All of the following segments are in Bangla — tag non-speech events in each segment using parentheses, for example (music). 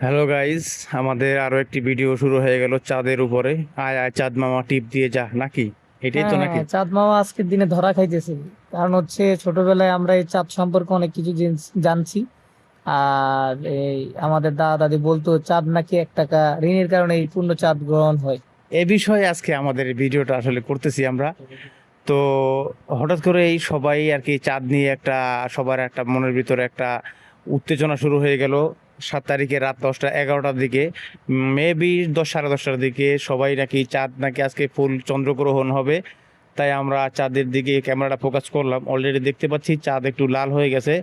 হ্যালো গাইস আমাদের আরও একটি ভিডিও শুরু হয়ে গেল চাঁদের উপরে। আয় আয় চাঁদ মামা টিপ দিয়ে যা নাকি? এটাই তো নাকি? হ্যাঁ, চাঁদ মামা আজকের দিনে ধরা খাইতেছে। কারণ হচ্ছে ছোটবেলায় আমরা এই চাঁদ সম্পর্কে অনেক কিছু জানছি। আর এই আমাদের দাদা দাদি বলতো চাঁদ নাকি এক টাকা ঋণের কারণে এই পূর্ণ চাঁদ গ্রহণ হয়। এ বিষয়ে আজকে আমাদের ভিডিওটা আসলে করতেছি আমরা। তো হঠাৎ করে এই সবাই আর কি চাঁদ নিয়ে একটা সবার একটা মনের ভিতরে একটা উত্তেজনা শুরু হয়ে গেল। সাত তারিখে রাত দশটা এগারোটার দিকে মেবি দশ সাড়ে দশটার দিকে সবাই নাকি চাঁদ নাকি আজকে ফুল চন্দ্রগ্রহণ হবে। তাই আমরা চাঁদের দিকে ক্যামেরাটা ফোকাস করলাম। অলরেডি দেখতে পাচ্ছি চাঁদ একটু লাল হয়ে গেছে।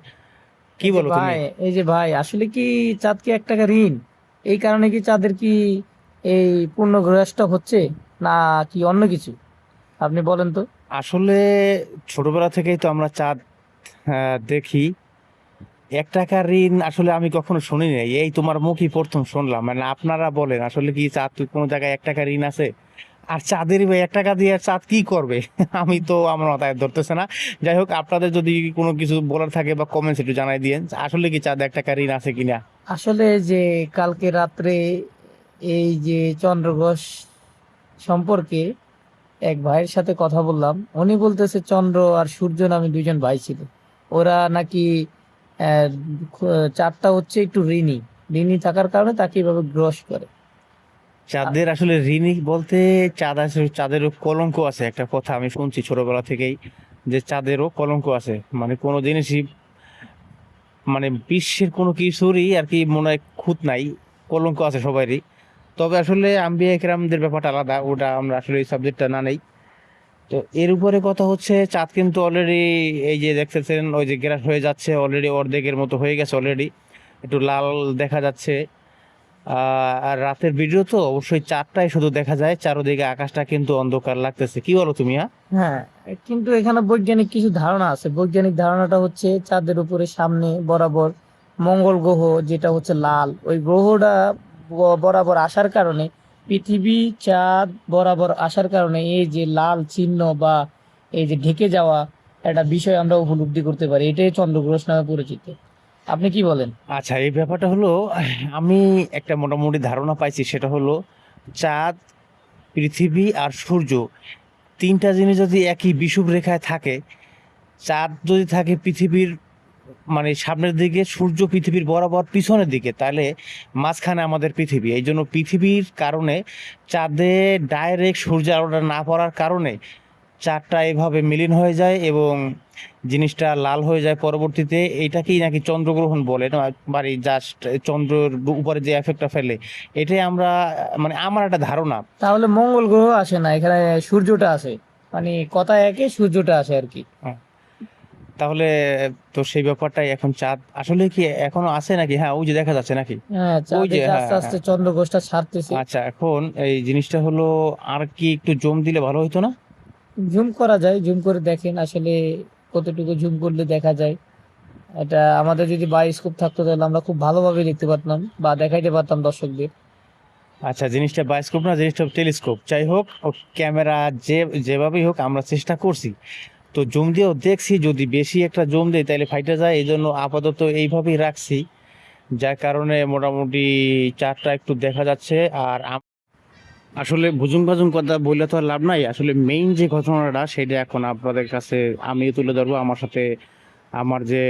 কি বলো ভাই এই যে ভাই আসলে কি চাঁদ কি এক টাকা ঋণ? এই কারণে কি চাঁদের কি এই পূর্ণ গ্রহণটা হচ্ছে না কি অন্য কিছু? আপনি বলেন তো। আসলে ছোটবেলা থেকেই তো আমরা চাঁদ আহ, দেখি। এক টাকা ঋণ আসলে আমি কখনো শুনি নাই। এই তোমার মুখই প্রথম শুনলাম। মানে আপনারা বলেন, আসলে কি চাঁদ কোনো জায়গায় এক টাকা ঋণ আছে? আর চাঁদের এক টাকা দিয়ে চাঁদ কি করবে? (laughs) আমি তো আমার মাথায় ধরতেছে না। যাই হোক, আপনাদের যদি কোনো কিছু বলার থাকে বা কমেন্টস একটু জানাই দিয়েন, আসলে কি চাঁদ এক টাকা ঋণ আছে কিনা? আসলে যে কালকে রাত্রে এই যে চন্দ্রঘোষ সম্পর্কে এক ভাইয়ের সাথে কথা বললাম। উনি বলতেছে, চন্দ্র আর সূর্য নামে দুইজন ভাই ছিল। ওরা নাকি চাঁদটা হচ্ছে একটু ঋণী। ঋণী থাকার কারণে তাকে এভাবে গ্রস করে। চাঁদের আসলে ঋণী বলতে চাঁদ আসলে চাঁদেরও কলঙ্ক আছে। একটা কথা আমি শুনছি ছোটবেলা থেকেই যে চাঁদেরও কলঙ্ক আছে। মানে কোনো জিনিসই মানে বিশ্বের কোনো কিছুরই আর কি মনে হয় খুঁত নাই। কলঙ্ক আছে সবারই। তবে আসলে আম্বিয়া একরামদের ব্যাপারটা আলাদা, ওটা আমরা আসলে এই সাবজেক্টটা না নেই। তো এর উপরে কথা হচ্ছে, চাঁদ কিন্তু অলরেডি এই যে দেখতেছেন, ওই যে গ্রাস হয়ে যাচ্ছে অলরেডি অর্ধেকের মতো হয়ে গেছে অলরেডি একটু লাল দেখা যাচ্ছে। আর রাতের ভিডিও তো অবশ্যই চারটায় শুধু দেখা যায়, চারোদিকে আকাশটা কিন্তু অন্ধকার লাগতেছে। কি বলো তুমি হ্যাঁ? হ্যাঁ কিন্তু এখানে বৈজ্ঞানিক কিছু ধারণা আছে। বৈজ্ঞানিক ধারণাটা হচ্ছে, চাঁদের উপরে সামনে বরাবর মঙ্গল গ্রহ, যেটা হচ্ছে লাল। ওই গ্রহটা বরাবর আসার কারণে পৃথিবী চাঁদ বরাবর আসার কারণে এই যে লাল চিহ্ন বা এই যে ঢেকে যাওয়া একটা বিষয় আমরা উপলব্ধি করতে পারি। এটাই চন্দ্রগ্রহণ নামে পরিচিত। আপনি কি বলেন? আচ্ছা এই ব্যাপারটা হলো, আমি একটা মোটামুটি ধারণা পাইছি, সেটা হলো চাঁদ, পৃথিবী আর সূর্য তিনটা জিনিস যদি একই বিষুব রেখায় থাকে, চাঁদ যদি থাকে পৃথিবীর মানে সামনের দিকে সূর্য পৃথিবীর বরাবর পিছনের দিকে তাহলে মাঝখানে আমাদের পৃথিবী। এই জন্য পৃথিবীর কারণে চাঁদে ডাইরেক্ট সূর্য আলোটা না পড়ার কারণে চাঁদটা এভাবে মিলিন হয়ে যায় এবং জিনিসটা লাল হয়ে যায় পরবর্তীতে। এইটাকেই নাকি চন্দ্রগ্রহণ বলে না? মানে জাস্ট চন্দ্রের উপরে যে এফেক্টটা ফেলে এটাই আমরা মানে আমার একটা ধারণা। তাহলে মঙ্গল গ্রহ আসে না এখানে সূর্যটা আসে। মানে কথা একে সূর্যটা আসে আর কি। তাহলে তো সেই ব্যাপারটাই এখন চাঁদ আসলে কি এখনও আছে নাকি? হ্যাঁ ওই যে দেখা যাচ্ছে নাকি? হ্যাঁ ওই যে, হ্যাঁ, আস্তে আস্তে চন্দ্রঘোষটা ছাড়তেছে। আচ্ছা এখন এই জিনিসটা হলো আর কি একটু জম দিলে ভালো হতো না? জুম করা যায় জুম করে দেখেন আসলে কতটুকু জুম করলে দেখা যায়। এটা আমাদের যদি বায়োস্কোপ থাকতো তাহলে আমরা খুব ভালোভাবে দেখতে পারতাম বা দেখাইতে পারতাম দর্শকদের। আচ্ছা জিনিসটা বায়োস্কোপ না জিনিসটা টেলিস্কোপ। যাই হোক ও ক্যামেরা যে যেভাবেই হোক আমরা চেষ্টা করছি। তো জুম দিয়েও দেখছি যদি বেশি একটা জুম দেয় তাহলে ফাইটে যায় এই জন্য আপাতত এইভাবেই রাখছি। যার কারণে মোটামুটি চারটা একটু দেখা যাচ্ছে আর আসলে ভুজুং ভাজুং কথা বললে তো আর লাভ নাই। আসলে মেইন যে ঘটনাটা সেটা এখন আপনাদের কাছে আমি তুলে ধরবো। আমার সাথে আমার যে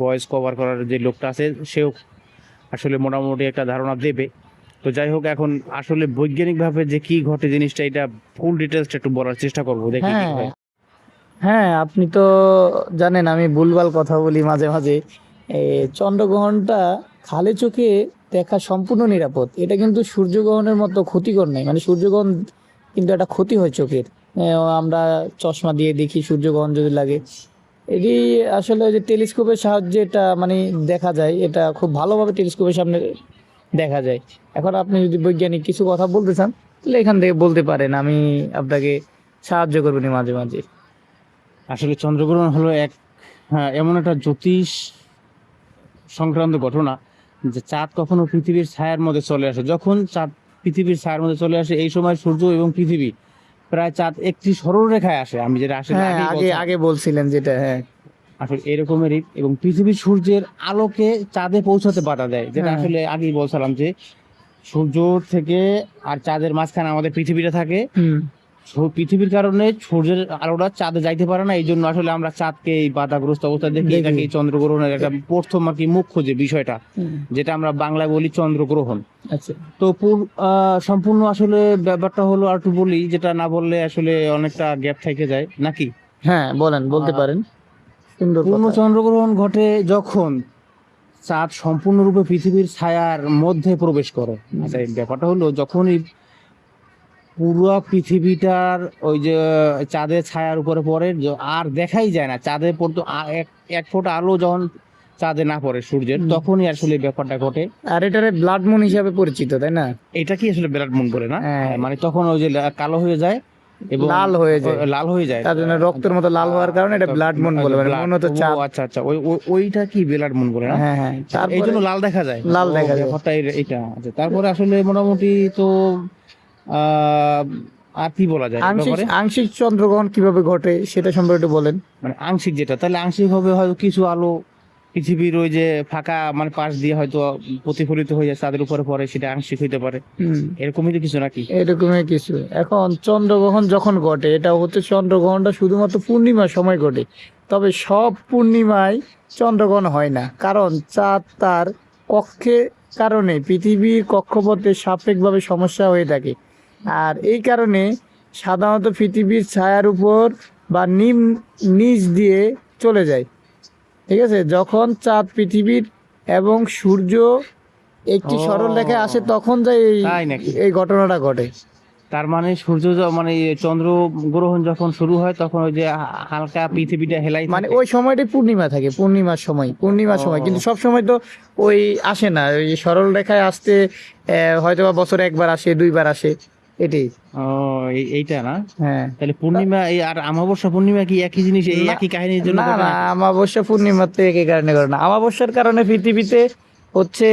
ভয়েস কভার করার যে লোকটা আছে সেও আসলে মোটামুটি একটা ধারণা দেবে। তো যাই হোক এখন আসলে বৈজ্ঞানিকভাবে যে কি ঘটে জিনিসটা এটা ফুল ডিটেলসটা একটু বলার চেষ্টা করব। দেখি হ্যাঁ আপনি তো জানেন আমি ভুলভাল কথা বলি মাঝে মাঝে। চন্দ্রগ্রহণটা খালি চোখে দেখা সম্পূর্ণ নিরাপদ। এটা কিন্তু সূর্যগ্রহণের মতো ক্ষতিকর নয়। মানে সূর্যগ্রহণ কিন্তু একটা ক্ষতি হয় চোখের। আমরা চশমা দিয়ে দেখি সূর্যগ্রহণ যদি লাগে। এটি আসলে যে টেলিস্কোপের সাহায্যে এটা মানে দেখা যায়, এটা খুব ভালোভাবে টেলিস্কোপের সামনে দেখা যায়। এখন আপনি যদি বৈজ্ঞানিক কিছু কথা বলতে চান, তাহলে এখান থেকে বলতে পারেন, আমি আপনাকে সাহায্য করবেন মাঝে মাঝে। আসলে চন্দ্রগ্রহণ হলো এক হ্যাঁ এমন একটা জ্যোতিষ সংক্রান্ত ঘটনা যে চাঁদ কখনো পৃথিবীর ছায়ার মধ্যে চলে আসে। যখন চাঁদ পৃথিবীর ছায়ার মধ্যে চলে আসে এই সময় সূর্য এবং পৃথিবী প্রায় চাঁদ একটি সরল রেখায় আসে। আমি যেটা আসলে হ্যাঁ আগে আগে বলছিলেন যেটা হ্যাঁ। আসলে এরকমেরই এবং পৃথিবীর সূর্যের আলোকে চাঁদে পৌঁছাতে বাধা দেয় যেটা হ্যাঁ। আসলে আগেই বলছিলাম যে সূর্য থেকে আর চাঁদের মাঝখানে আমাদের পৃথিবীটা থাকে। পৃথিবীর কারণে সূর্যের আলোটা চাঁদে যাইতে পারে না এই জন্য আসলে আমরা চাঁদকে এই বাধাগ্রস্ত অবস্থা দেখি। এটাকে চন্দ্রগ্রহণের একটা প্রথম আর কি মুখ্য যে বিষয়টা যেটা আমরা বাংলায় বলি চন্দ্রগ্রহণ। আচ্ছা। তো সম্পূর্ণ আসলে ব্যাপারটা হলো আর একটু বলি যেটা না বললে আসলে অনেকটা গ্যাপ থেকে যায় নাকি? হ্যাঁ বলেন বলতে পারেন। পূর্ণ চন্দ্রগ্রহণ ঘটে যখন চাঁদ সম্পূর্ণরূপে পৃথিবীর ছায়ার মধ্যে প্রবেশ করে। আচ্ছা ব্যাপারটা হলো যখনই পুরো পৃথিবীটার ওই যে চাঁদের ছায়ার উপরে পড়ে আর দেখাই যায় না। চাঁদের পড়তো এক ফোঁটা আলো যখন চাঁদে না পড়ে সূর্যের তখনই আসলে ব্যাপারটা ঘটে। আর এটারে ব্লাড মুন হিসাবে পরিচিত তাই না? এটা কি আসলে বিরাট মন করে না? হ্যাঁ। মানে তখন ওই যে কালো হয়ে যায় এবং লাল হয়ে যায়। লাল হয়ে যায়। তার জন্য রক্তের মতো লাল হওয়ার কারণে এটা ব্লাড মুন বলে মানে মনে ও, চাঁদ। আচ্ছা আচ্ছা ওই ওই- ওইটা কি ব্লাড মুন করে না? হ্যাঁ হ্যাঁ এই জন্য লাল দেখা যায়। লাল দেখা যায়। এইটা আচ্ছা তারপরে আসলে মোটামুটি তো আর কি বলা যায় আংশিক? আংশিক চন্দ্রগ্রহণ কীভাবে ঘটে সেটা সম্পর্কে একটু বলেন। মানে আংশিক যেটা তাহলে আংশিক হবে হয়তো কিছু আলো পৃথিবীর ওই যে ফাঁকা মানে পাশ দিয়ে হয়তো প্রতিফলিত হয়ে যায় তাদের উপরে পড়ে সেটা আংশিক হইতে পারে। এরকমই তো কিছু নাকি? এরকমই কিছু। এখন চন্দ্রগ্রহণ যখন ঘটে এটা হচ্ছে চন্দ্রগ্রহণটা শুধুমাত্র পূর্ণিমার সময় ঘটে তবে সব পূর্ণিমায় চন্দ্রগ্রহণ হয় না। কারণ চাঁদ তার কক্ষে কারণে পৃথিবীর কক্ষপথে সাপেক্ষভাবে সমস্যা হয়ে থাকে। আর এই কারণে সাধারণত পৃথিবীর ছায়ার উপর বা নিম নিচ দিয়ে চলে যায়। ঠিক আছে? যখন চাঁদ পৃথিবীর এবং সূর্য একটি সরল রেখায় আসে তখন যায় এই? এই ঘটনাটা ঘটে। তার মানে সূর্য মানে চন্দ্র গ্রহণ যখন শুরু হয় তখন ওই যে হালকা পৃথিবীটা হেলাই মানে ওই সময়টাই পূর্ণিমা থাকে পূর্ণিমার সময় পূর্ণিমার সময়। কিন্তু সব সময় তো ওই আসে না ওই সরল রেখায় আসতে হয়তো বা বছরে একবার আসে দুইবার আসে। এটাই। ও এইটা না? হ্যাঁ। তাহলে পূর্ণিমা এই আর অমাবস্যা পূর্ণিমা কি একই জিনিস এই একই কাহিনীর জন্য না নাকি? আমাবস্যা তো একই কারণে করে না আমাবস্যার কারণে পৃথিবীতে হচ্ছে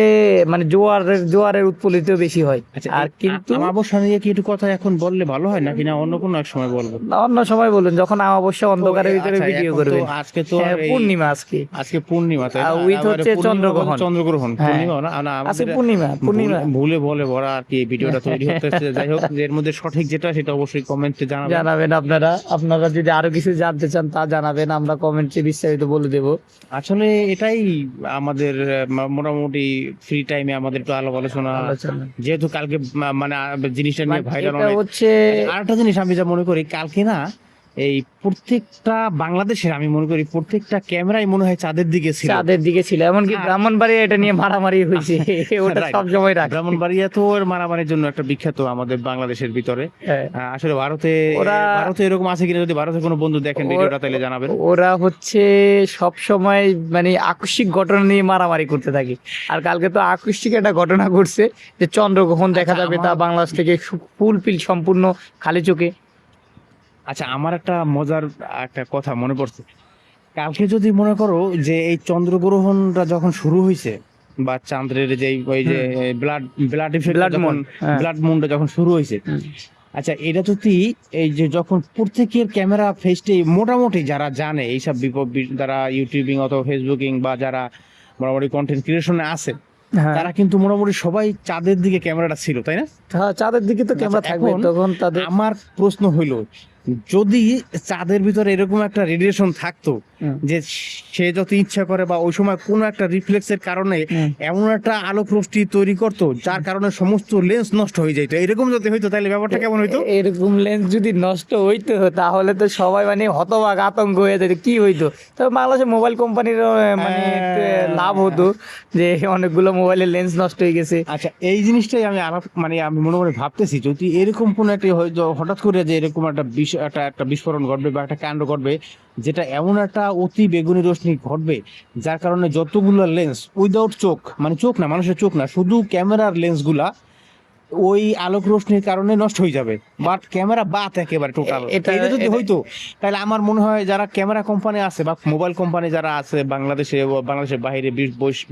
মানে জোয়ারের জোয়ারের উৎপলিত বেশি হয়। আচ্ছা আর কিন্তু আ- অমাবস্যা নিয়ে কি একটু কথা এখন বললে ভালো হয় নাকি না অন্য কোনো এক সময় বলব না, অন্য সময় বলুন যখন আমাবস্যা অন্ধকারের ভিতরে আচ্ছা, ভিডিও তো করবেন। আজকে তো হ্যাঁ, পূর্ণিমা আজকে। আজকে পূর্ণিমা তাই না? হচ্ছে চন্দ্রগ্রহণ। চন্দ্রগ্রহণ হ্যাঁ। পূর্ণিমা না? আজকে পূর্ণিমা পূর্ণিমা। ভুলে- বলে ভরা আর কি ভিডিওটা তৈরি (laughs) হতে যাই হোক এর মধ্যে সঠিক যেটা সেটা অবশ্যই কমেন্টে জানাবেন। জানাবেন আপনারা। আপনারা যদি আরও কিছু জানতে চান তা জানাবেন আমরা কমেন্টে বিস্তারিত বলে দেব। আসলে এটাই আমাদের আহ, মা- মোটামুটি ফ্রি টাইমে আমাদের একটু আলো আলোচনা। যেহেতু কালকে মানে জিনিসটা নিয়ে ভাইরাল হচ্ছে আরেকটা জিনিস আমি যা মনে করি কালকে না এই প্রত্যেকটা বাংলাদেশের আমি মনে করি প্রত্যেকটা ক্যামেরাই মনে হয় চাঁদের দিকে ছিল। চাঁদের দিকে ছিল এমনকি ব্রাহ্মণবাড়িয়া এটা নিয়ে মারামারি হয়েছে (laughs) ওটা. সব সময় রাখে। ব্রাহ্মণবাড়িয়া তো ওর মারামারির জন্য একটা বিখ্যাত আমাদের বাংলাদেশের ভিতরে। হ্যাঁ। আসলে ভারতে ভারতে এরকম আছে কিনা যদি ভারতে কোনো বন্ধু দেখেন ওর- ভিডিওটা তাহলে জানাবেন। ওরা হচ্ছে সব সময় মানে আকস্মিক ঘটনা নিয়ে মারামারি করতে থাকে। আর কালকে তো আকস্মিক একটা ঘটনা ঘটছে যে চন্দ্রগ্রহণ দেখা আচ্ছা, যাবে তা বাংলাদেশ থেকে ফুল পিল সম্পূর্ণ খালি চোখে। আচ্ছা আমার একটা মজার একটা কথা মনে পড়ছে। কালকে যদি মনে করো যে এই চন্দ্রগ্রহণটা যখন শুরু হয়েছে বা চান্দ্রের যে ওই যে ব্লাড ব্লাড moon, হ্যাঁ। ব্লাড মুনটা যখন শুরু হয়েছে আচ্ছা এটা যদি এই যে যখন প্রত্যেকের ক্যামেরা ফেসটি মোটামুটি যারা জানে এইসব বিপ- বি- যারা ইউটিউবিং অথবা ফেসবুকিং বা যারা মোটামুটি কন্টেন্ট ক্রিয়েশনে আছে হ্যাঁ। তারা কিন্তু মোটামুটি সবাই চাঁদের দিকে ক্যামেরাটা ছিল তাই না? হ্যাঁ, চাঁদের দিকে তো ক্যামেরা আচ্ছা, থাকবে তখন তাদের আমার প্রশ্ন হইল যদি চাঁদের ভিতরে এরকম একটা রেডিয়েশন থাকতো যে সে যত ইচ্ছা করে বা ওই সময় কোনো একটা রিফ্লেক্সের কারণে এমন একটা আলোক রশ্মি তৈরি করতো যার কারণে সমস্ত লেন্স নষ্ট হয়ে যেত এরকম যদি হইতো তাহলে ব্যাপারটা কেমন হইতো? এরকম লেন্স যদি নষ্ট হইতো তাহলে তো সবাই মানে হতবাক আতঙ্ক হয়ে যেত। কি হইতো? তবে বাংলাদেশের মোবাইল কোম্পানির মানে হ্যাঁ। লাভ হতো যে অনেকগুলো মোবাইলের লেন্স নষ্ট হয়ে গেছে। আচ্ছা এই জিনিসটাই আমি মানে আমি মনে মনে ভাবতেছি যদি এরকম কোন একটা হয়তো হঠাৎ করে যে এরকম একটা বিষ একটা একটা বিস্ফোরণ ঘটবে বা একটা কাণ্ড ঘটবে, যেটা এমন একটা অতি বেগুনি রশ্মি ঘটবে, যার কারণে যতগুলো লেন্স উইদাউট চোখ মানে চোখ না, মানুষের চোখ না, শুধু ক্যামেরার লেন্সগুলা ওই আলোক রোশনির কারণে নষ্ট হয়ে যাবে। বাট ক্যামেরা বাদ একেবারে টোটাল। এটা- যদি হইতো তাহলে আমার মনে হয় যারা ক্যামেরা কোম্পানি আছে বা মোবাইল কোম্পানি যারা আছে বাংলাদেশে বাংলাদেশের বাইরে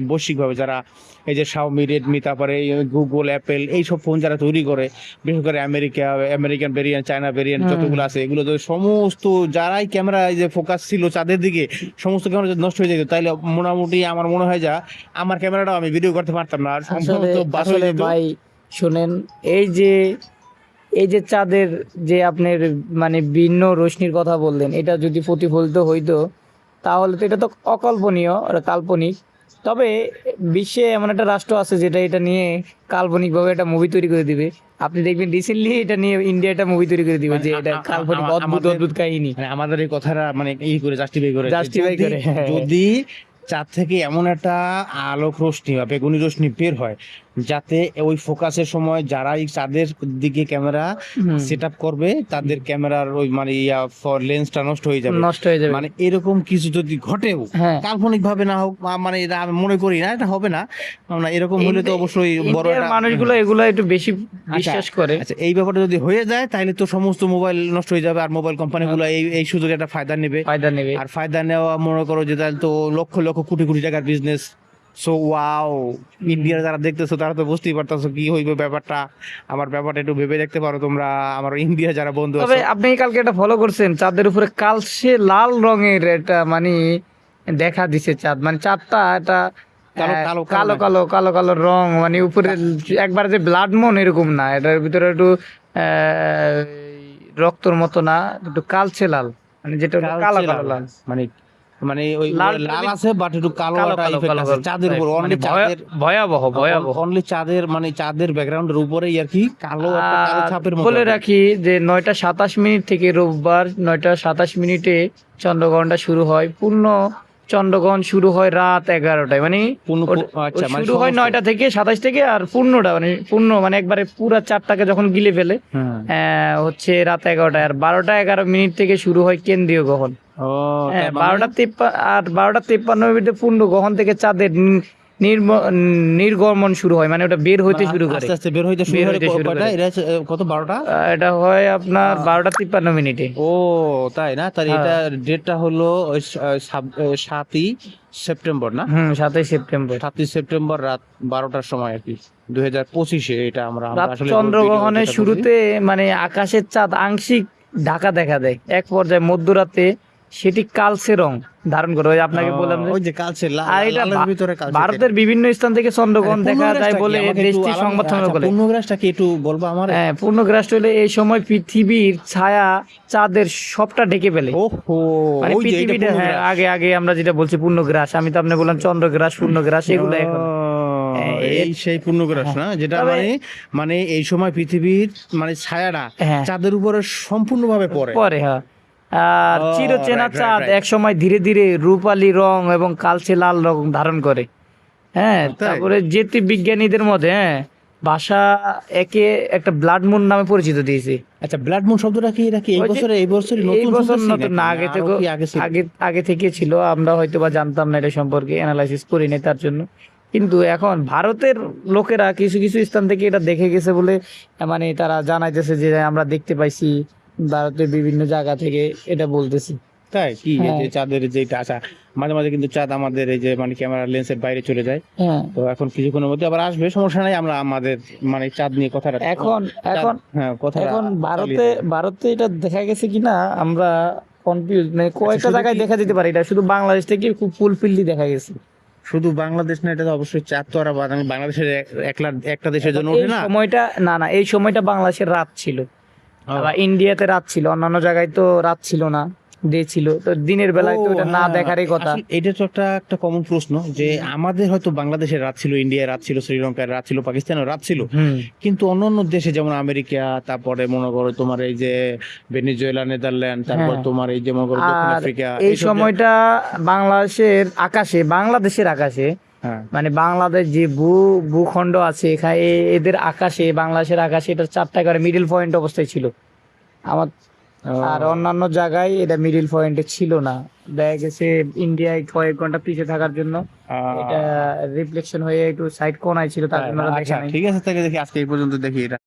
বৈশ্বিক ভাবে যারা এই যে শাওমি রেডমি তারপরে গুগল অ্যাপেল এইসব ফোন যারা তৈরি করে বিশেষ করে America American variant China variant. যতগুলো আছে এগুলো তো সমস্ত যারাই ক্যামেরা এই যে ফোকাস ছিল চাঁদের দিকে সমস্ত ক্যামেরা যদি নষ্ট হয়ে যেত তাইলে মোটামুটি আমার মনে হয় যা আমার ক্যামেরাটাও আমি ভিডিও করতে পারতাম না। আর সম্ভবত বার শুনেন এই যে এই যে চাঁদের যে আপনার মানে ভিন্ন রশ্মির কথা বললেন এটা যদি প্রতিফলিত হইতো তাহলে তো এটা তো অকল্পনীয় এটা কাল্পনিক। তবে বিশ্বে এমন একটা রাষ্ট্র আছে যেটা এটা নিয়ে কাল্পনিকভাবে একটা মুভি তৈরি করে দিবে। আপনি দেখবেন রিসেন্টলি এটা নিয়ে ইন্ডিয়া একটা মুভি তৈরি করে দিবে যে মানে এটা আ- আ- কাল্পনিক অদ্ভুত অদ্ভুত কাহিনী। মানে আমাদের এই কথাটা মানে ই করে জাস্টিফাই করে। যে যদি- করে, হ্যাঁ। যদি চাঁদ থেকে এমন একটা আলোক রশ্মি বা বেগুনি রশ্মি বের হয় যাতে ওই ফোকাসের সময় যারাই চাঁদের দিকে ক্যামেরা সেট আপ করবে তাদের ক্যামেরার ওই মানে ইয়া লেন্সটা নষ্ট হয়ে যাবে। নষ্ট হয়ে যাবে। মানে এরকম কিছু যদি ঘটেও হ্যাঁ। কাল্পনিক ভাবে না হোক মানে এটা আমি মনে করি না এটা হবে না। মানে এরকম হলে তো অবশ্যই বড় একটা মানুষগুলো এগুলো একটু বেশি বিশ্বাস করে। আচ্ছা এই ব্যাপারটা যদি হয়ে যায় তাহলে তো সমস্ত মোবাইল নষ্ট হয়ে যাবে আর মোবাইল কোম্পানিগুলো এই এই সুযোগে একটা ফায়দা নেবে। ফায়দা নেবে। আর ফায়দা নেওয়া মনে করো যে তাহলে তো লক্ষ লক্ষ কোটি কোটি টাকার বিজনেস সো ওয়াও ইন্ডিয়ার যারা দেখতেছো তারা তো বুঝতেই পারতেছো কি হইবে ব্যাপারটা। আমার ব্যাপারটা একটু ভেবে দেখতে পারো তোমরা আমার ইন্ডিয়া যারা বন্ধু তবে আপনি কালকে এটা ফলো করছেন চাঁদের উপরে কালসে লাল রঙের এটা মানে দেখা দিছে চাঁদ। মানে চাঁদটা এটা কালো, কালো, কালো কালো। রং মানে উপরে একবার যে ব্লাড মন এরকম না এটার ভিতরে একটু আহ, রক্তর মতো না একটু কালচে লাল মানে যেটা কালো কালো। লাল। মানে মানে ওই লাল- আছে বাট একটু কালো একটা কালো আছে চাঁদের উপর মানে অনলি চাঁদের ভয়াবহ ভয়াবহ। অনলি চাঁদের মানে চাঁদের ব্যাকগ্রাউন্ডের উপরেই আর কি কালো একটা কালো ছাপের মতো বলে রাখি যে নয়টা সাতাশ মিনিট থেকে রোববার নয়টা সাতাশ মিনিটে চন্দ্রগ্রহণটা শুরু হয়। পূর্ণ চন্দ্রগ্রহণ শুরু হয় রাত এগারোটায়। মানে আচ্ছা মানে শুরু হয় নয়টা থেকে সাতাশ থেকে আর পূর্ণটা মানে পূর্ণ মানে একবারে পুরা চারটাকে যখন গিলে ফেলে। হচ্ছে রাত এগারোটায়। আর বারোটা এগারো মিনিট থেকে শুরু হয় কেন্দ্রীয় গ্রহণ। মানে- বারোটা তিপ্পান্ন আর বারোটা তিপ্পান্ন মিনিটে পূর্ণ গ্রহণ থেকে চাঁদের নির্গমন শুরু হয় মানে ওটা বের হইতে শুরু করে। আস্তে আস্তে বের হইতে শুরু হয় হইতে শুরু করে। এটা কত বারোটা? আহ, এটা হয় আপনার বারোটা তিপ্পান্ন মিনিটে। ও তাই না? তাহলে হ্যাঁ। এটা ডেটটা হলো সাতই সেপ্টেম্বর না? হুম সাতই সেপ্টেম্বর। সাতই সেপ্টেম্বর রাত বারোটার সময় আর কি। দুই হাজার পঁচিশে এটা আমরা আসলে চন্দ্রগ্রহণের শুরুতে মানে আকাশের চাঁদ আংশিক ঢাকা দেখা দেয়। এক পর্যায়ে মধ্যরাতে সেটি কালচে রং ধারণ করে। ওই আপনাকে বললাম ওই যে কালচে লা- আর এটা ভিতরে ভারতের বিভিন্ন স্থান থেকে চন্দ্রগ্রহণ দেখা যায় বলে একটু সংবাদ সংগ্রহ আচ্ছা, বলে। পূর্ণগ্রাসটা কি একটু বলব আমার? হ্যাঁ পূর্ণগ্রাস হলে এই সময় পৃথিবীর ছায়া চাঁদের সবটা ঢেকে ফেলে। ওহো মানে পৃথিবীটা হ্যাঁ আগে আগে আমরা যেটা বলছি পূর্ণগ্রাস আমি তো আপনি বললাম চন্দ্রগ্রাস পূর্ণগ্রাস এগুলো এখন। হ্যাঁ, এই সেই পূর্ণগ্রাস না? যেটা মানে মানে এই সময় পৃথিবীর মানে ছায়াটা হ্যাঁ। চাঁদের উপরে সম্পূর্ণভাবে পড়ে। পরে হ্যাঁ। আর ও, চিরচেনা চাঁদ right. এক সময় ধীরে ধীরে রূপালী রং এবং কালচে লাল রং ধারণ করে। হ্যাঁ তারপরে জ্যোতি বিজ্ঞানীদের মধ্যে হ্যাঁ ভাষা একে একটা ব্লাড মুন নামে পরিচিত দিয়েছে। আচ্ছা ব্লাড মুন শব্দটা কি? এটা কি এই বছরে এই বছরই এই নতুন বছর নতুন না আগে থেকে? আগে আগে থেকে ছিল আমরা হয়তো বা জানতাম না এটা সম্পর্কে অ্যানালাইসিস করি নাই তার জন্য। কিন্তু এখন ভারতের লোকেরা কিছু কিছু স্থান থেকে এটা দেখে গেছে বলে মানে তারা জানাইতেছে যে আমরা দেখতে পাইছি। ভারতের বিভিন্ন জায়গা থেকে এটা বলতেছি। তাই? কি? এই হ্যাঁ। যে চাঁদের যেটা আচ্ছা মাঝে মাঝে কিন্তু চাঁদ আমাদের এই যে মানে ক্যামেরা লেন্সের বাইরে চলে যায়। হ্যাঁ। তো এখন কিছুক্ষণের মধ্যে আবার আসবে সমস্যা নাই আমরা আমাদের মানে চাঁদ নিয়ে কথাটা এখন এখন হ্যাঁ কথা এখন ভারতে ভারতে এটা দেখা গেছে কিনা আমরা কনফিউজ মানে কয়েকটা জায়গায় দেখা যেতে পারে এটা শুধু বাংলাদেশ থেকে খুব ফুলফিল্লি দেখা গেছে। শুধু বাংলাদেশ না এটা তো অবশ্যই চাঁদ তো আর বাংলাদেশের এক- একলা একটা দেশের জন্য এই ওঠে না। সময়টা না না এই সময়টা বাংলাদেশের রাত ছিল। ইন্ডিয়াতে রাত ছিল অন্যান্য জায়গায় তো রাত ছিল না ডে ছিল। তো দিনের বেলায় তো এটা না হ্যাঁ, দেখারই কথা। এটা তো একটা একটা কমন প্রশ্ন যে আমাদের হয়তো বাংলাদেশের রাত ছিল ইন্ডিয়ার রাত ছিল শ্রীলঙ্কার রাত ছিল পাকিস্তানের রাত ছিল। কিন্তু অন্যান্য দেশে যেমন আমেরিকা তারপরে মনে করো তোমার এই যে ভেনিজুয়েলা নেদারল্যান্ড তারপর হ্যাঁ। তোমার এই যে মনে করো দক্ষিণ আফ্রিকা এই সময়টা বাংলাদেশের আকাশে বাংলাদেশের আকাশে মানে বাংলাদেশ যে ভূ ভূখণ্ড আছে এখানে এদের আকাশে বাংলাদেশের আকাশে এটা চারটা করে মিডিল পয়েন্ট অবস্থায় ছিল। আমার আর অন্যান্য জায়গায় এটা মিডিল পয়েন্টে ছিল না। দেখা গেছে ইন্ডিয়ায় কয়েক ঘণ্টা পিছে থাকার জন্য এটা রিফ্লেকশন হয়ে একটু সাইড কোনায় ছিল তার জন্য ওরা দেখে আচ্ছা ঠিক আছে তাহলে দেখি আজকে এই পর্যন্ত দেখি এটা।